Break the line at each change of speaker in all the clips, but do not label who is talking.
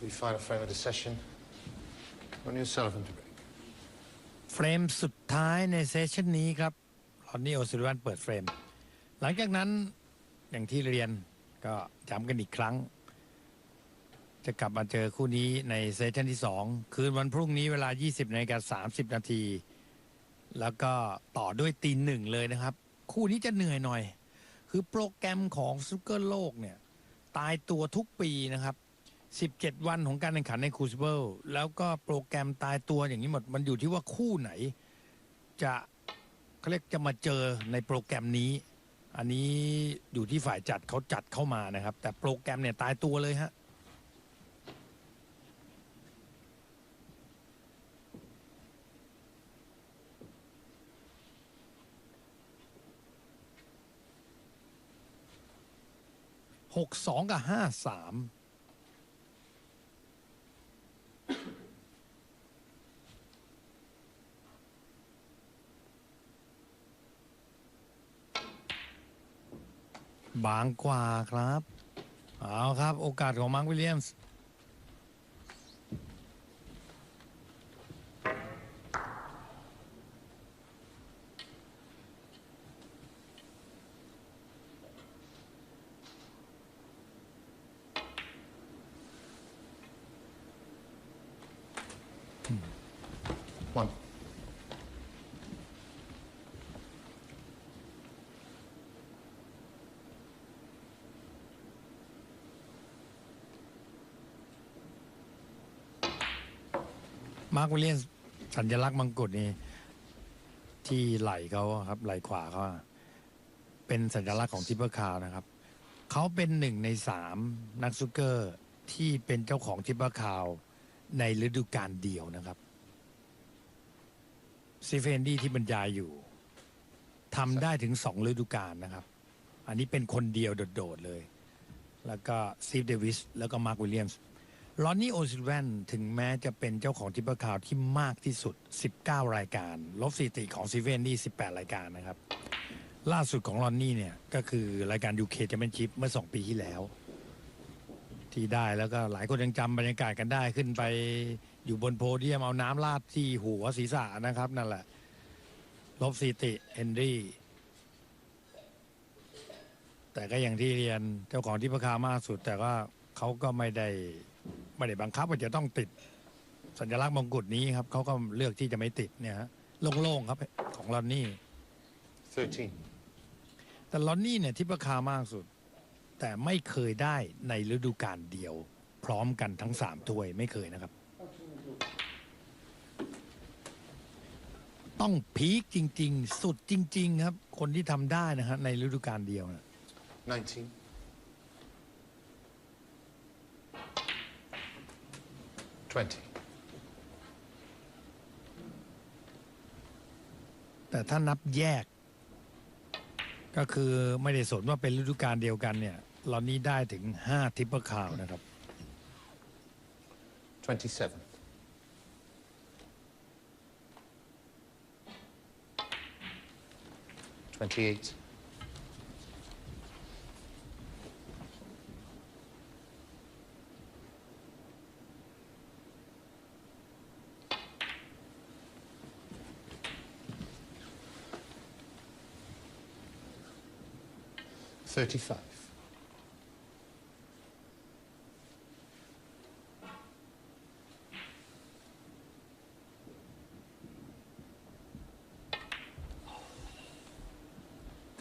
The final frame of the session. Ronnie O'Sullivan to break.
เฟรมสุดท้ายในเซสชันนี้ครับลอนนี่โอซิลวันเปิดเฟรม หลังจากนั้นอย่างที่เรียนก็จำกันอีกครั้ง จะกลับมาเจอคู่นี้ในเซสชันที่ 2 คืนวันพรุ่งนี้เวลา 20นาฬิกา30 นาที แล้วก็ต่อด้วยตีหนึ่งเลยนะครับ คู่นี้จะเหนื่อยหน่อย คือโปรแกรมของซุกเกอร์โลกเนี่ย ตายตัวทุกปีนะครับ 17 วันของการแข่งขันในครูซิเบิลแล้วก็โปรแกรมตายตัวอย่างนี้หมด มันอยู่ที่ว่าคู่ไหน จะเขาเรียกจะมาเจอในโปรแกรมนี้ อันนี้อยู่ที่ฝ่ายจัดเขาจัดเข้ามานะครับ แต่โปรแกรมเนี่ยตายตัวเลยฮะหกสองกับห้าสาม บางกว่าครับ เอาครับ โอกาสของมาร์ควิลเลียมส์
One.
มาร์ควิลเลียมส์สัญลักษณ์มังกรนี่ที่ไหล่เขาอะครับไหล่ขวาเขาอะเป็นสัญลักษณ์ของทิปเปอร์คาวนะครับ เขาเป็นหนึ่งในสามนักซุกเกอร์ที่เป็นเจ้าของทิปเปอร์คาวในฤดูกาลเดียวนะครับซีเฟนดี้ที่บรรยายอยู่ทำได้ถึงสองฤดูกาลนะครับ อันนี้เป็นคนเดียวโดด ๆ เลย แล้วก็ซีฟเดวิสแล้วก็มาร์ควิลเลียมส์ ลอนนี่โอซิแวนถึงแม้จะเป็นเจ้าของทิปเปอร์คาวที่มากที่สุด 19 รายการ ลบสถิติของซีเวนนี่ 18 รายการนะครับ ล่าสุดของลอนนี่เนี่ย ก็คือรายการ UK แชมเปี้ยนชิพเมื่อ 2 ปีที่แล้ว ที่ได้แล้วก็หลายคนยังจำบรรยากาศกันได้ขึ้นไปอยู่บนโพเดียมเอาน้ำราดที่หัวศีรษะนะครับ นั่นแหละ ลบสถิติเฮนรี่แต่ก็อย่างที่เรียนเจ้าของทิปเปร์คาวมากสุด แต่ว่าเขาก็ไม่ได้ ไม่ได้บังคับว่าจะต้องติด สัญลักษณ์มงกุฎนี้ครับเขาก็เลือกที่จะไม่ติดเนี่ยฮะโล่งๆครับของลอนนี่
13.
แต่ลอนนี่เนี่ยที่ราคามากสุด แต่ไม่เคยได้ในฤดูกาลเดียว พร้อมกันทั้งสามถ้วยไม่เคยนะครับ ต้องพีคจริง ๆ สุดจริง ๆ ครับ คนที่ทำได้นะฮะในฤดูกาลเดียวนะ
19. 20.
แต่ถ้านับแยก ก็คือไม่ได้สนว่าเป็นฤดูกาลเดียวกันเนี่ยลอนนี่ได้ถึงห้าทิปเปอร์คาวนะครับ
27. 28. 35.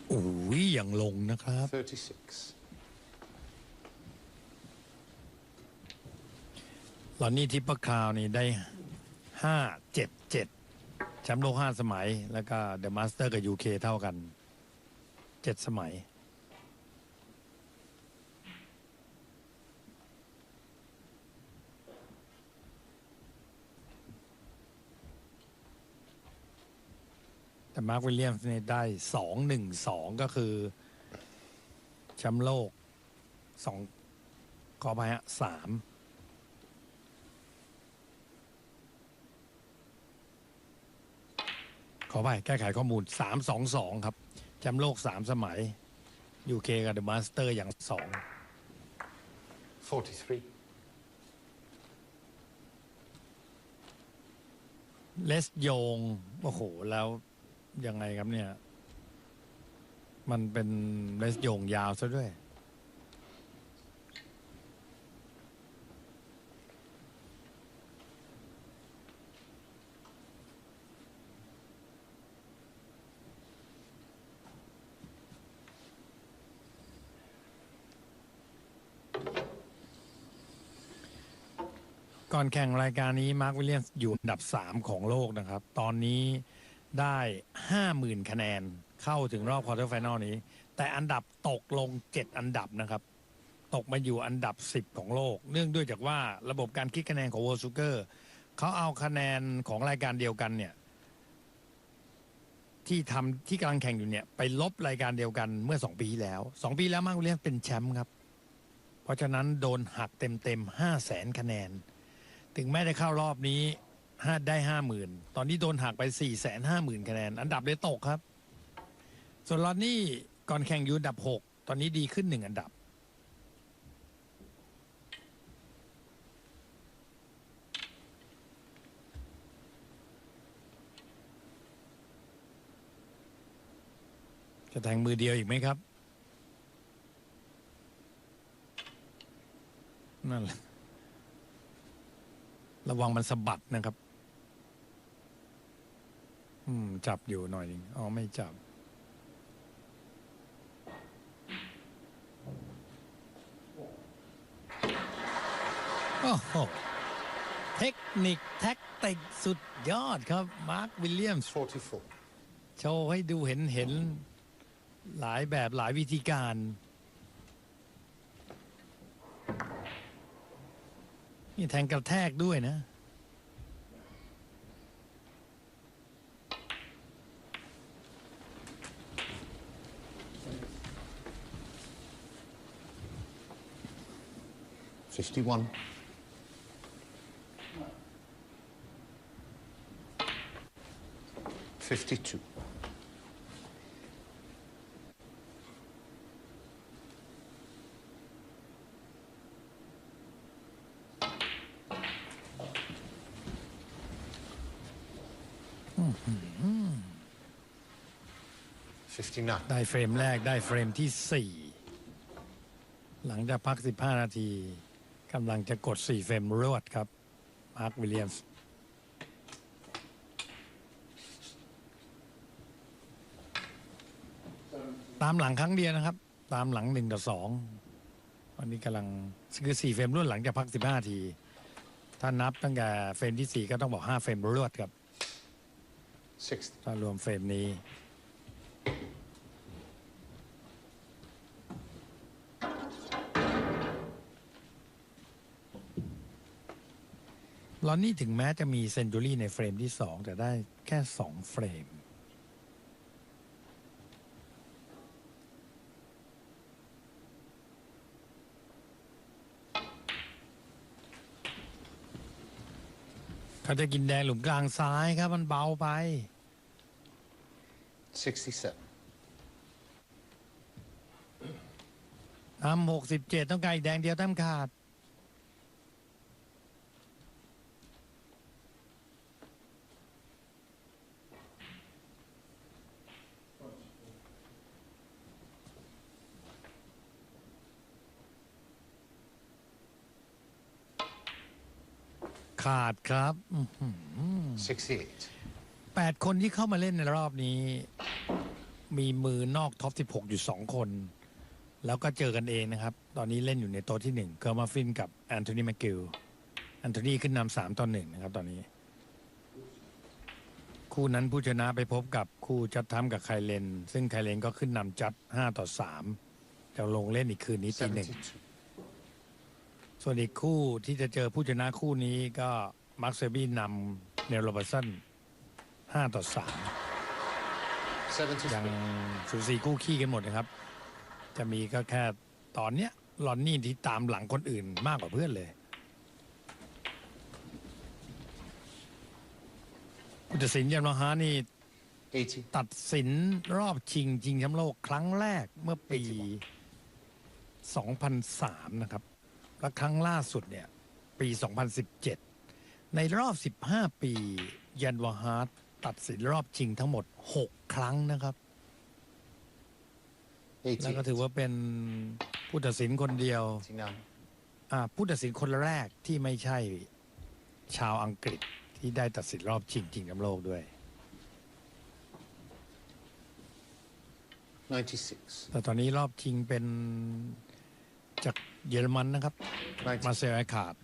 โอ้ยอย่างลงนะครับ
36.
ลอนนี่ทิปเปอร์คาวนี่ได้ห้าเจ็ดเจ็ดแชมป์โลกห้าสมัย แล้วก็เดอะมาสเตอร์กับยูเคเท่ากันเจ็ดสมัย แต่มาร์ควิลเลียมส์เนี่ยได้สองหนึ่งสองก็คือแชมป์โลกสองขอไปฮะสามขอไปแก้ไขข้อมูลสามสองสองครับแชมป์โลกสามสมัยยูเคกับเดอะมาสเตอร์อย่างสอ2
43
เลสโยง โอ้โห แล้ว ยังไงครับเนี่ย มันเป็นเลสโยงยาวซะด้วย ก่อนแข่งรายการนี้มาร์ควิลเลียมอยู่อันดับ 3 ของโลกนะครับ ตอนนี้ ได้ 50,000 คะแนนเข้าถึงรอบควอเตอร์ไฟนอลนี้ แต่อันดับตกลง 7 อันดับนะครับ ตกมาอยู่อันดับ 10 ของโลก เนื่องด้วยจากว่าระบบการคิดคะแนนของ World Sugar เขาเอาคะแนนของรายการเดียวกันเนี่ย ที่ทำที่กำลังแข่งอยู่เนี่ย ไปลบรายการเดียวกันเมื่อ 2 ปีที่แล้ว 2 ปีแล้วมาร์ควิลเลียมเป็นแชมป์ครับ เพราะฉะนั้นโดนหักเต็มเต็มๆ5แสนคะแนน ถึงแม้ได้เข้ารอบนี้ ห้าได้ห้าหมื่นตอนนี้โดนหักไปสี่แสนห้าหมื่นคะแนน อันดับเลยตกครับ ส่วนลอนนี่ก่อนแข่งอยู่อันดับหกตอนนี้ดีขึ้นหนึ่งอันดับ จะแทงมือเดียวอีกไหมครับ นั่นแหละระวังมันสะบัดนะครับ อืม จับอยู่หน่อยหนึงอ๋อไม่จับ โอ้โห เทคนิคแท็กติกสุดยอดครับ มาร์ค วิลเลียมส์
44.
โชว์ให้ดูเห็นเห็นหลายแบบหลายวิธีการ นี่แทงกระแทกด้วยนะ
51. Fifty-two. 59.
ได้เฟรมแรกได้เฟรมที่สี่หลังจากพัก 15 นาที กำลังจะกด 4 เฟรมรวดครับ มาร์ควิลเลียมส์ตามหลังครั้งเดียวนะครับ ตามหลังหนึ่งต่อสองวันนี้กำลังคือ 4 เฟรมรวดหลังจากพัก 15นาที ถ้านับตั้งแต่เฟรมที่ 4 ก็ต้องบอก 5 เฟรมรวดครับ
60.
ถ้ารวมเฟรมนี้ ลอนนี่ถึงแม้จะมีเซนจูรี่ในเฟรมที่สองแต่ได้แค่สองเฟรม เขาจะกินแดงหลุมกลางซ้ายครับ มันเบาไป
67.
นำหกสิบเจ็ดต้องการอีกแดงเดียวแต้มขาด ขาดครับอื้อหือ
68.
แปดคนที่เข้ามาเล่นในรอบนี้ มีมือนอกท็อป 16 อยู่ 2 คน แล้วก็เจอกันเองนะครับ ตอนนี้เล่นอยู่ในโต๊ะที่1เคิร์มาฟินกับแอนโทนีแมคกิลแอนโทนีขึ้นนำสามต่อหนึ่งนะครับตอนนี้ คู่นั้นผู้ชนะไปพบกับคู่จัดทำกับไคเลน ซึ่งไคเลนก็ขึ้นนำจัด 5 ต่อ 3 จะลงเล่นอีกคืนนี้ตีหนึ่ง
72.
ส่วนอีกคู่ที่จะเจอผู้ชนะคู่นี้ก็ มาร์คเซบี้นำเนลโรบัสสัน5ต่อ3ยัง
73.
สูสีคู่ขี้กันหมดนะครับ จะมีก็แค่ตอนเนี้ยลอนนี่ที่ตามหลังคนอื่นมากกว่าเพื่อนเลยผู้ตัดสินยามโลฮานี่
80.
ตัดสินรอบชิงชิงแชมป์โลกครั้งแรกเมื่อปี 2003 นะครับ และครั้งล่าสุดเนี่ย ปี 2017 ในรอบ 15 ปี ยันวาฮาร์ดตัดสินรอบชิงทั้งหมด 6 ครั้งนะครับ แล้วก็ถือว่าเป็นผู้ตัดสินคนเดียว
89
อ่าผู้ตัดสินคนแรกที่ไม่ใช่ชาวอังกฤษที่ได้ตัดสินรอบชิงชิงแชมป์โลกด้วย
96
แต่ตอนนี้รอบชิงเป็นจากเยอรมันนะครับ มา
90
เซลไอขาด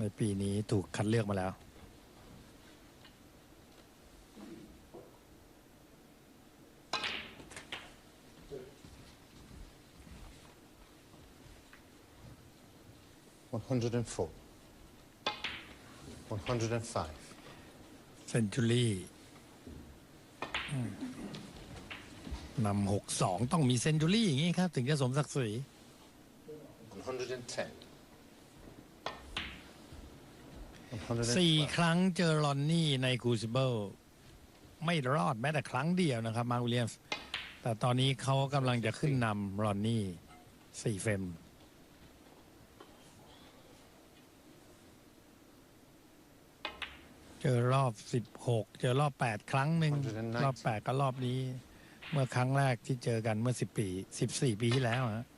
ในปีนี้ถูกคัดเลือกมาแล้ว
104 105
เซนจูรี่นำหกสองต้องมีเซนจูรี่อย่างนี้ครับ ถึงจะสมศักดิ์ศรี
110
สี่
112
ครั้งเจอรอนนี่ในครูซิเบิลไม่รอดแม้แต่ครั้งเดียวนะครับ มาร์ควิลเลียมส์แต่ตอนนี้เขากำลังจะขึ้นนำรอนนี่สี่เฟรมเจอรอบสิบหกเจอรอบแปดครั้งหนึ่ง
190
รอบแปดก็รอบนี้ เมื่อครั้งแรกที่เจอกันเมื่อสิบปีสิบสี่ปีที่แล้วฮะ
124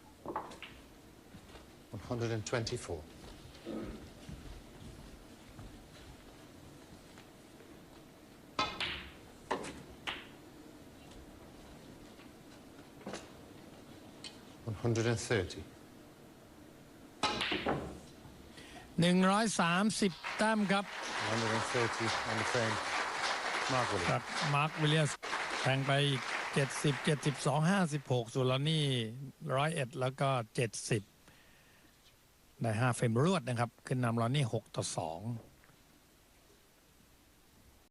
130
หนึ่งร้อยสามสิบแต้มครับ
130 on the frame Mark Williams
จากมาร์ควิลเลียมส์แทงไปอีกเจ็ดสิบเจ็ดสิบสองห้าสิบหกส่วนลอนนี่ร้อยเอ็ดแล้วก็เจ็ดสิบได้ห้าเฟรมรวดนะครับ ขึ้นนำลอนนี่หกต่อสอง
131